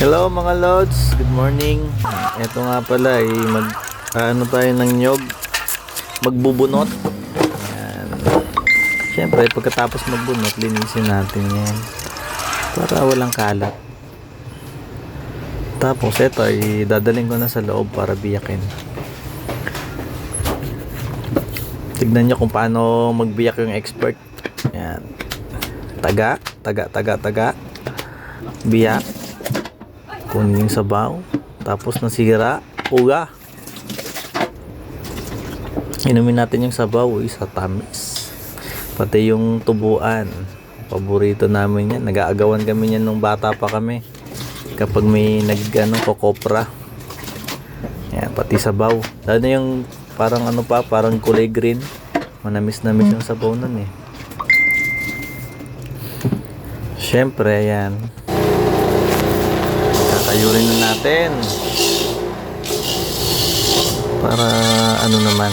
Hello mga lods, good morning. Ito nga pala ay mag ano tayo ng nyog. Magbubunot. Yan. Siyempre, pagkatapos magbunot, linisin natin yan. Para walang kalat. Tapos ito ay dadaling ko na sa loob para biyakin. Tignan nyo kung paano magbiyak yung expert. Yan. Taga, taga, taga, taga. Biyak kunin yung sabaw. Tapos nasira uga. Inumin natin yung sabaw uy sa tamis. Pati yung tubuan. Paborito namin yan. Nag-aagawan kami yan nung bata pa kami. Kapag may nag ano, kokopra. Yan pati sabaw. Lalo yung parang ano pa parang kulay green. Manamis namis yung sabaw nun eh. Syempre yan Tatayurin na natin. Para ano naman.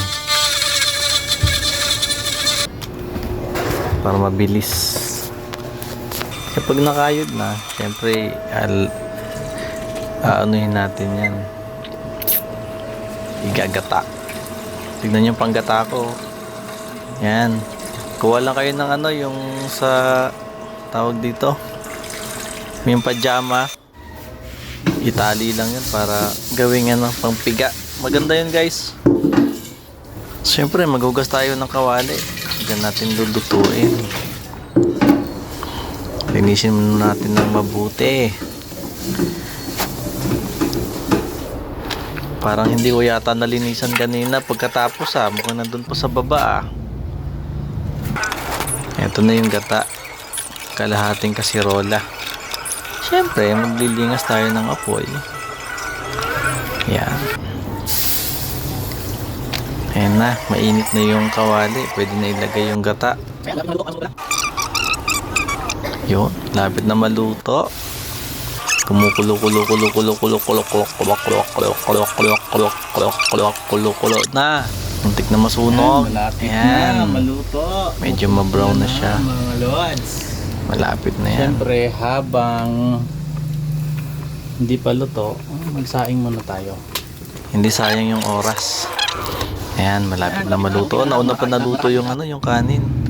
Para mabilis. Kapag nakayod na, syempre al aanuhin natin yan. Igagata. Tignan yung panggata ko. Yan. Kuha lang kayo ng ano, yung sa tawag dito. Yung pajama itali lang yun para gawing ano, pangpiga. Maganda yun guys. Siyempre, maghugas tayo ng kawali. Diyan natin lulutuin. Linisin muna natin ng mabuti. Parang hindi ko yata nalinisan kanina pagkatapos ah. Mukhang nandun pa sa baba ah. Ito na yung gata. Kalahating kasirola. Siyempre, maglilingas tayo ng apoy. Yan. Ayan na, mainit na yung kawali. Pwede na ilagay yung gata. Yun, lapit na maluto. Kumukulo kulo kulo kulo kulo kulo kulo kulo kulo kulo kulo kulo kulo kulo kulo kulo kulo na. Muntik na masunog. Ayan. maluto. Medyo ma-brown na siya. Mga lods. Malapit na yan. Siyempre, habang hindi pa luto, magsaing muna tayo. Hindi sayang yung oras. Ayan, malapit na maluto. Nauna pa naluto yung ano, yung kanin.